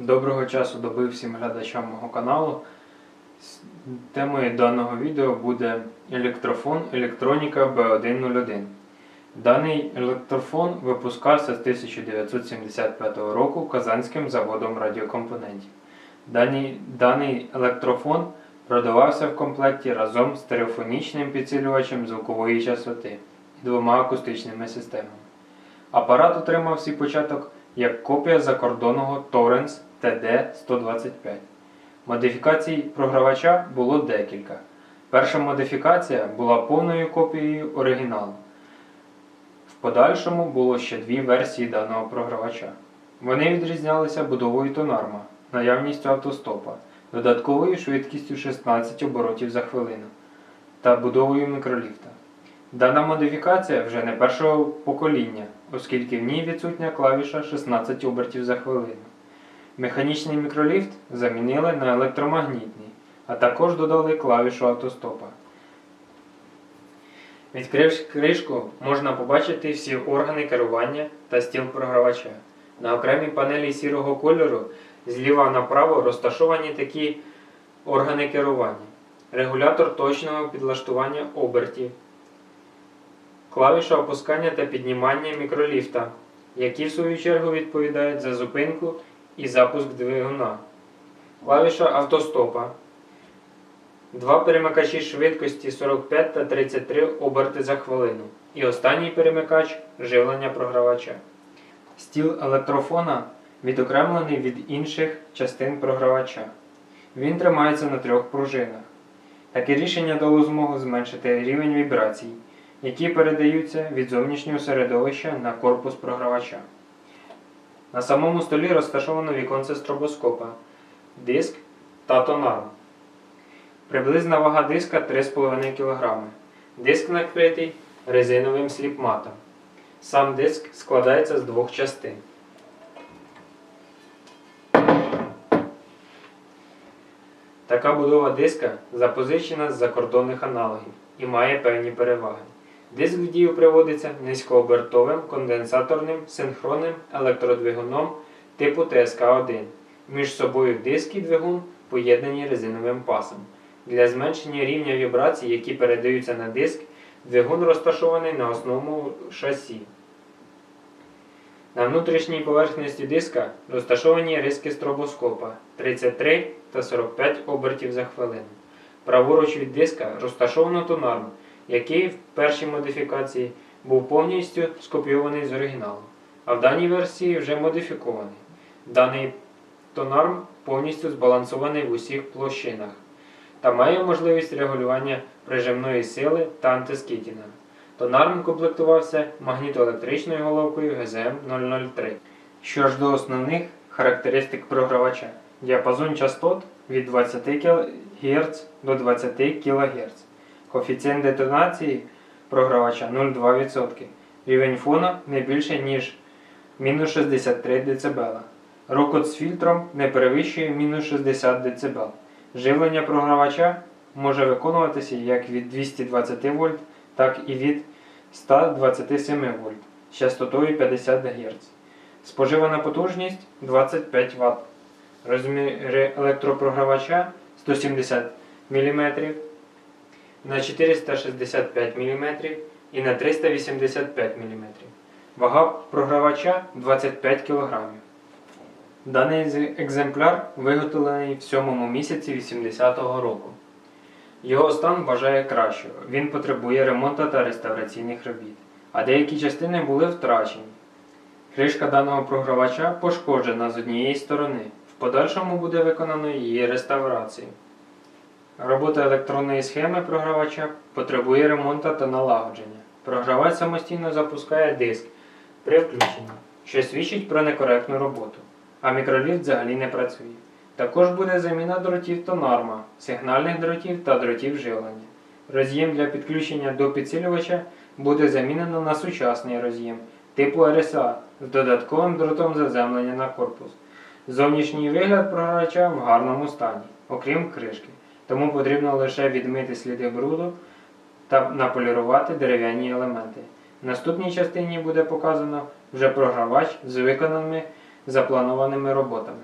Доброго часу доби всім глядачам мого каналу. Темою даного відео буде електрофон Електроніка B101. Даний електрофон випускався з 1975 року Казанським заводом радіокомпонентів. Даний, даний електрофон продавався в комплекті разом з стереофонічним підсилювачем звукової частоти і двома акустичними системами. Апарат отримав свій початок як копія закордонного Torrens TD-125. Модифікацій програвача було декілька. Перша модифікація була повною копією оригіналу. В подальшому було ще дві версії даного програвача. Вони відрізнялися будовою тонарма, наявністю автостопа, додатковою швидкістю 16 оборотів за хвилину та будовою мікроліфта. Дана модифікація вже не першого покоління, оскільки в ній відсутня клавіша 16 обертів за хвилину. Механічний мікроліфт замінили на електромагнітний, а також додали клавішу автостопа. Відкривши кришку, можна побачити всі органи керування та стіл програвача. На окремій панелі сірого кольору зліва направо розташовані такі органи керування: регулятор точного підлаштування обертів, клавіша опускання та піднімання мікроліфта, які в свою чергу відповідають за зупинку і запуск двигуна, клавіша автостопа, два перемикачі швидкості 45 та 33 оберти за хвилину. І останній перемикач живлення програвача. Стіл електрофона відокремлений від інших частин програвача. Він тримається на трьох пружинах. Таке рішення дало змогу зменшити рівень вібрацій, які передаються від зовнішнього середовища на корпус програвача. На самому столі розташовано віконце стробоскопа, диск та тонарм. Приблизна вага диска 3,5 кг. Диск накритий резиновим сліпматом. Сам диск складається з двох частин. Така будова диска запозичена з закордонних аналогів і має певні переваги. Диск в дію приводиться низькообертовим конденсаторним синхронним електродвигуном типу ТСК-1. Між собою диск і двигун поєднані резиновим пасом. Для зменшення рівня вібрацій, які передаються на диск, двигун розташований на основному шасі. На внутрішній поверхності диска розташовані риски стробоскопа 33 та 45 обертів за хвилину. Праворуч від диска розташовано тонарм, який в першій модифікації був повністю скопійований з оригіналу, а в даній версії вже модифікований. Даний тонарм повністю збалансований в усіх площинах та має можливість регулювання прижимної сили та антискітінга. Тонарм комплектувався магнітоелектричною головкою GZM-003. Що ж до основних характеристик програвача, діапазон частот від 20 Гц до 20 кГц. Коефіцієнт детонації програвача 0,2%. Рівень фона не більше, ніж мінус 63 дБ. Рокот з фільтром не перевищує мінус 60 дБ. Живлення програвача може виконуватися як від 220 вольт, так і від 127 вольт з частотою 50 Гц. Споживана потужність 25 Вт. Розміри електропрогравача 170 мм на 465 мм і на 385 мм. Вага програвача 25 кг. Даний екземпляр виготовлений в 7 місяці 80-го року. Його стан бажає кращого. Він потребує ремонту та реставраційних робіт, а деякі частини були втрачені. Кришка даного програвача пошкоджена з однієї сторони. В подальшому буде виконано її реставрацію. Робота електронної схеми програвача потребує ремонту та налагодження. Програвач самостійно запускає диск при включенні, що свідчить про некоректну роботу, а мікроліфт взагалі не працює. Також буде заміна дротів тонарма, сигнальних дротів та дротів живлення. Роз'єм для підключення до підсилювача буде замінено на сучасний роз'єм типу RSA з додатковим дротом заземлення на корпус. Зовнішній вигляд програвача в гарному стані, окрім кришки, тому потрібно лише відмити сліди бруду та наполірувати дерев'яні елементи. В наступній частині буде показано вже програвач з виконаними запланованими роботами.